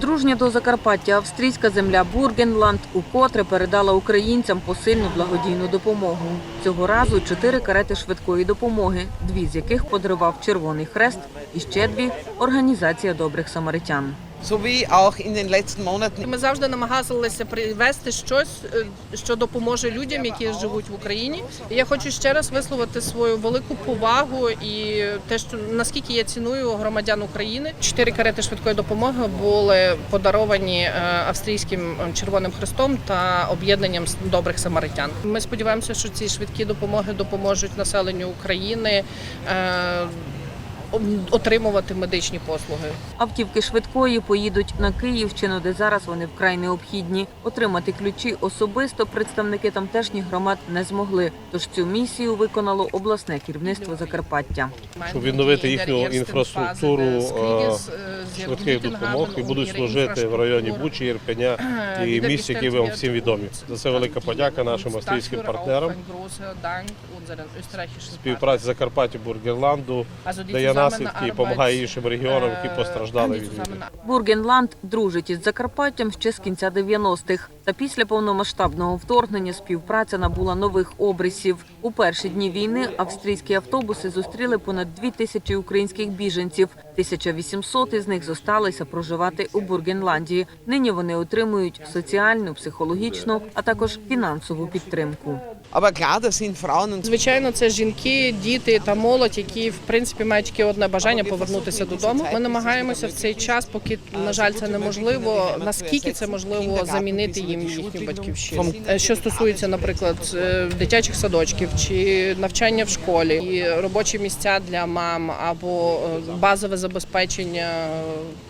Дружня до Закарпаття австрійська земля Бургенланд укотре передала українцям посильну благодійну допомогу. Цього разу чотири карети швидкої допомоги, дві з яких подарував Червоний Хрест, і ще дві організація добрих самаритян. So wie auch in den letzten Monaten Ми завжди намагалися привести щось, е, що допоможе людям, які живуть в Україні. Я хочу ще раз висловити свою велику повагу і те, що наскільки я ціную громадян України. Чотири карети швидкої допомоги були подаровані е, австрійським Червоним Хрестом та об'єднанням добрих самаритян. Ми сподіваємося, що ці швидкі допомоги допоможуть населенню України. Отримувати медичні послуги. Автівки швидкої поїдуть на Київщину, де зараз вони вкрай необхідні. Отримати ключі особисто представники тамтешніх громад не змогли. Тож цю місію виконало обласне керівництво Закарпаття. Щоб відновити їхню інфраструктуру, швидких допомог і будуть служити в районі Бучі, Єрпеня і місць, які вам всім відомі. За це велика подяка нашим австрійським партнерам. Співпраці Закарпаття Бургерланду дає наслідки і допомагає іншим регіонам, які постраждали від війни. Бургенланд дружить із Закарпаттям ще з кінця 90-х. Та після повномасштабного вторгнення співпраця набула нових обрисів. У перші дні війни австрійські автобуси зустріли понад дві тисячі українських біженців. 1800 із них зосталися проживати у Бургенландії. Нині вони отримують соціальну, психологічну, а також фінансову підтримку. Звичайно, це жінки, діти та молодь, які в принципі мають тільки одне бажання повернутися додому. Ми намагаємося в цей час, поки на жаль це неможливо. Наскільки це можливо замінити їм їхню батьківщину? Е, Що стосується, наприклад, е, дитячих садочків чи навчання в школі, і робочі місця для мам або е, базове забезпечення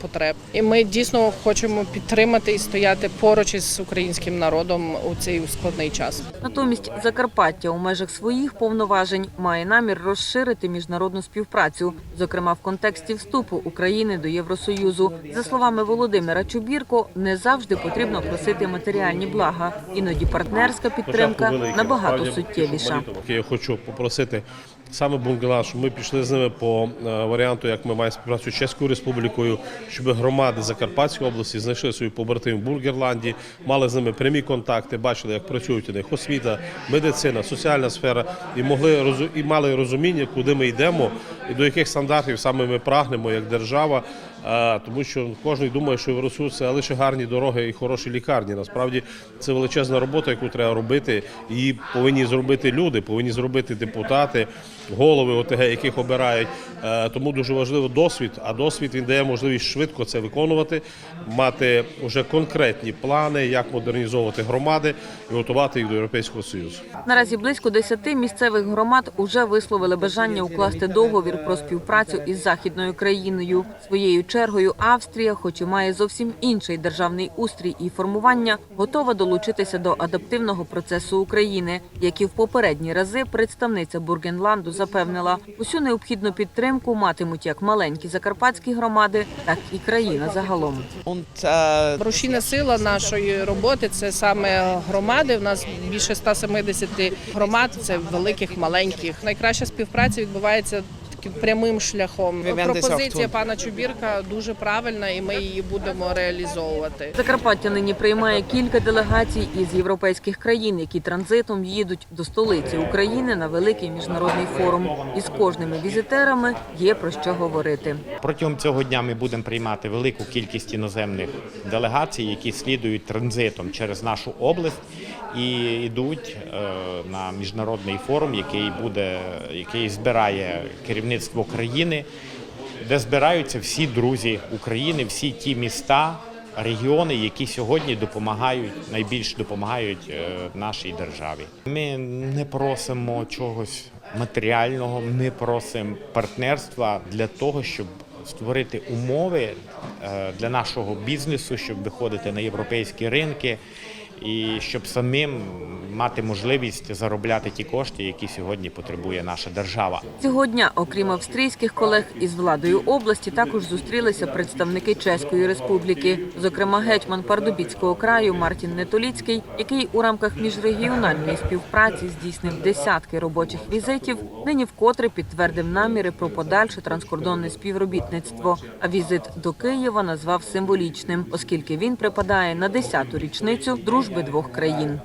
потреб. І ми дійсно хочемо підтримати і стояти поруч із українським народом у цей складний час. Натомість Закарпаття у межах своїх повноважень має намір розширити міжнародну співпрацю, зокрема в контексті вступу України до Євросоюзу. За словами Володимира Чубірко, не завжди потрібно просити матеріальні блага. Іноді партнерська підтримка набагато суттєвіша. Я хочу попросити саме Бунгеланд, щоб ми пішли з ними по е, варіанту, як ми маємо співпрацю з Чеською Республікою, щоб громади Закарпатської області знайшли свої побратим в Бургерландії, мали з ними прямі контакти, бачили, як працюють у них освіта, медицина, соціальна сфера, і могли і мали розуміння, куди ми йдемо, і до яких стандартів саме ми прагнемо як держава. Е, Тому що кожен думає, що Євросоюз – це лише гарні дороги і хороші лікарні. Насправді це величезна робота, яку треба робити. Її повинні зробити люди, повинні зробити депутати, голови ОТГ, яких обирають. Е, Тому дуже важливо досвід. А досвід він дає можливість швидко це виконувати, мати вже конкретні плани, як модернізовувати громади і готувати їх до Європейського Союзу. Наразі близько десяти місцевих громад уже висловили бажання укласти договір про співпрацю із західною країною. Своєю чергою Австрія, хоч і має зовсім інший державний устрій і формування, готова долучитися до адаптивного процесу України, як і в попередні рази представниця Бургенланду запевнила, усю необхідну підтримку матимуть як маленькі закарпатські громади, так і країна загалом. Рушійна сила нашої роботи це саме громади. У нас більше 170 громад, це великих, маленьких. Найкраща співпраця відбувається таким прямим шляхом. Пропозиція пана Чубірка дуже правильна, і ми її будемо реалізовувати. Закарпаття нині приймає кілька делегацій із європейських країн, які транзитом їдуть до столиці України на великий міжнародний форум. І з кожними візитерами є про що говорити. Протягом цього дня ми будемо приймати велику кількість іноземних делегацій, які слідують транзитом через нашу область і йдуть е, на міжнародний форум, який буде, який збирає керівництво країни, де збираються всі друзі України, всі ті міста. Регіони, які сьогодні допомагають найбільш допомагають е, нашій державі. Ми не просимо чогось матеріального, ми просимо партнерства для того, щоб створити умови е, для нашого бізнесу, щоб виходити на європейські ринки і щоб самим мати можливість заробляти ті кошти, які сьогодні потребує наша держава. Цього дня, окрім австрійських колег, із владою області також зустрілися представники Чеської республіки, зокрема гетьман Пардубіцького краю Мартін Нетоліцький, який у рамках міжрегіональної співпраці здійснив десятки робочих візитів. Нині вкотре підтвердив наміри про подальше транскордонне співробітництво. А візит до Києва назвав символічним, оскільки він припадає на 10-ту річницю дружби двох країн.